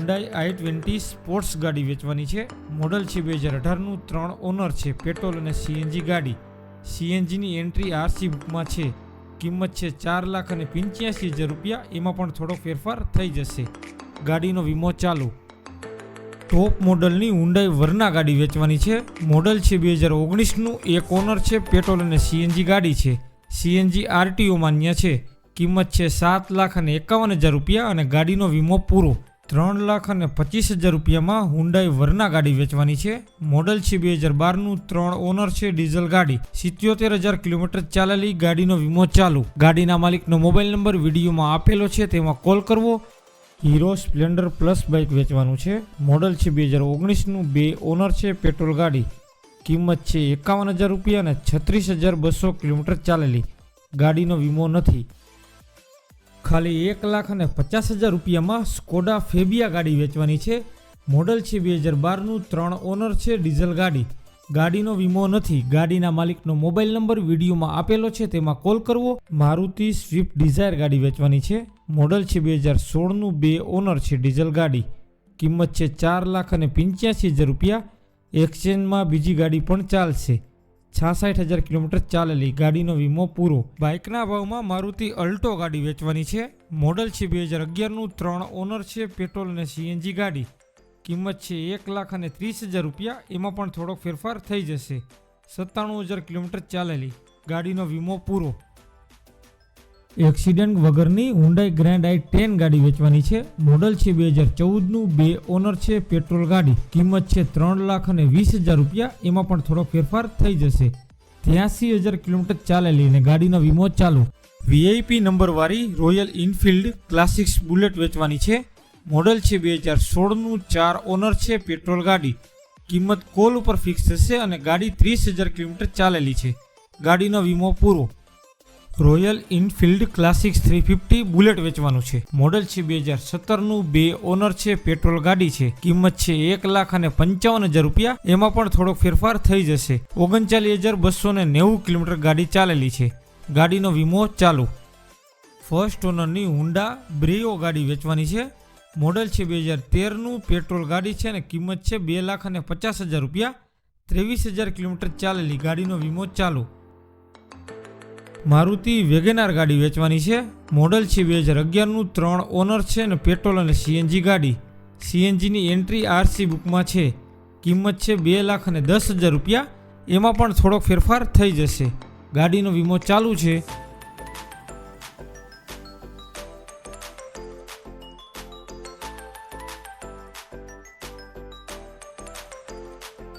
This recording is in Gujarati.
હુન્ડાઈ આઈ ટ્વેન્ટી સ્પોર્ટ્સ ગાડી વેચવાની છે. મોડલ છે બે હજાર અઢારનું, ત્રણ ઓનર છે પેટ્રોલ અને સીએનજી ગાડી. સીએનજીની એન્ટ્રી આરસી બુકમાં છે. કિંમત છે ચાર લાખ અને પંચ્યાસી હજાર રૂપિયા. એમાં પણ થોડો ફેરફાર થઈ જશે. ગાડીનો વીમો ચાલુ. ટોપ મોડલની હુન્ડાઈ વરના ગાડી વેચવાની છે. મોડલ છે બે હજાર ઓગણીસનું, એક ઓનર છે પેટ્રોલ અને સીએનજી ગાડી છે. સીએનજી આરટીઓ માન્ય છે. કિંમત છે સાત લાખ અને એકાવન હજાર રૂપિયા અને ગાડીનો વીમો પૂરો. ત્રણ લાખ અને પચીસ હજાર રૂપિયામાં હુન્ડાઈ વરના ગાડી વેચવાની છે. મોડલ છે બે હજાર બારનું, ત્રણ ઓનર છે ડીઝલ ગાડી. સિત્યોતેર હજાર કિલોમીટર ચાલેલી ગાડીનો વીમો ચાલુ. ગાડીના માલિકનો મોબાઈલ નંબર વિડીયોમાં આપેલો છે, તેમાં કોલ કરવો. હીરો સ્પ્લેન્ડર પ્લસ બાઇક વેચવાનું છે. મોડલ છે બે હજાર ઓગણીસનું, બે ઓનર છે પેટ્રોલ ગાડી. કિંમત છે એકાવન હજાર રૂપિયા અને છત્રીસ હજાર બસો કિલોમીટર ચાલેલી. ગાડીનો વીમો નથી. ખાલી એક લાખ અને પચાસ હજાર રૂપિયામાં સ્કોડા ફેબિયા ગાડી વેચવાની છે. મોડલ છે બે હજાર બારનું, ત્રણ ઓનર છે ડીઝલ ગાડી. ગાડીનો વીમો નથી. ગાડીના માલિકનો મોબાઈલ નંબર વિડીયોમાં આપેલો છે, તેમાં કોલ કરવો. મારુતિ સ્વિફ્ટ ડિઝાયર ગાડી વેચવાની છે. મોડલ છે બે હજાર સોળનું, બે ઓનર છે ડીઝલ ગાડી. કિંમત છે ચાર લાખ અને પંચ્યાસી હજાર રૂપિયા. એક્સચેન્જમાં બીજી ગાડી પણ ચાલશે. છાસઠ હજાર કિલોમીટર ચાલેલી ગાડીનો વીમો પૂરો. બાઇકના ભાવમાં મારુતિ અલ્ટો ગાડી વેચવાની છે. મોડલ છે બે હજાર અગિયારનું. ત્રણ ઓનર છે, પેટ્રોલ અને સીએનજી ગાડી. કિંમત છે એક લાખ અને ત્રીસ હજાર રૂપિયા. એમાં પણ થોડોક ફેરફાર થઈ જશે. સત્તાણું હજાર કિલોમીટર ચાલેલી ગાડીનો વીમો પૂરો. એક્સિડન્ટ વગરની હુન્ડાઈ ગ્રેન્ડ આઈ ટેન ગાડી વેચવાની છે. મોડલ છે બે હજાર ચૌદનું, બે ઓનર છે પેટ્રોલ ગાડી. કિંમત છે ત્રણ લાખ અને વીસ હજાર રૂપિયા. એમાં પણ થોડો ફેરફાર થઈ જશે. ત્યાસી હજાર કિલોમીટર ચાલેલી અને ગાડીનો વીમો ચાલુ. વીઆઈપી નંબરવાળી રોયલ ઇનફિલ્ડ ક્લાસિક્સ બુલેટ વેચવાની છે. મોડલ છે બે હજાર સોળનું, ચાર ઓનર છે પેટ્રોલ ગાડી. કિંમત કોલ ઉપર ફિક્સ થશે અને ગાડી ત્રીસ હજાર કિલોમીટર ચાલેલી છે. ગાડીનો વીમો પૂરો. Royal enfield classics three fifty bullet વેચવાનું છે. મોડલ છે બે હજાર સત્તરનું બે ઓનર છે પેટ્રોલ ગાડી છે. કિંમત છે એક લાખ અને પંચાવન હજાર રૂપિયા. એમાં પણ થોડોક ફેરફાર થઈ જશે. ઓગણચાલીસ હજાર બસો ને નેવું કિલોમીટર ગાડી ચાલેલી છે. ગાડીનો વીમો ચાલુ. ફર્સ્ટ ઓનરની હુન્ડા બ્રેઓ ગાડી વેચવાની છે. મોડલ છે બે હજાર તેરનું પેટ્રોલ ગાડી છે અને કિંમત છે બે લાખ અને પચાસ હજાર રૂપિયા. ત્રેવીસ હજાર કિલોમીટર ચાલેલી ગાડીનો વીમો ચાલુ. મારુતિ વેગેનાર ગાડી વેચવાની છે. મોડલ છે બે હજાર અગિયારનું, ત્રણ ઓનર છે અને પેટ્રોલ અને સીએનજી ગાડી. સીએનજીની એન્ટ્રી આરસી બુકમાં છે. કિંમત છે બે લાખ અને દસ હજાર રૂપિયા. એમાં પણ થોડોક ફેરફાર થઈ જશે. ગાડીનો વીમો ચાલુ છે.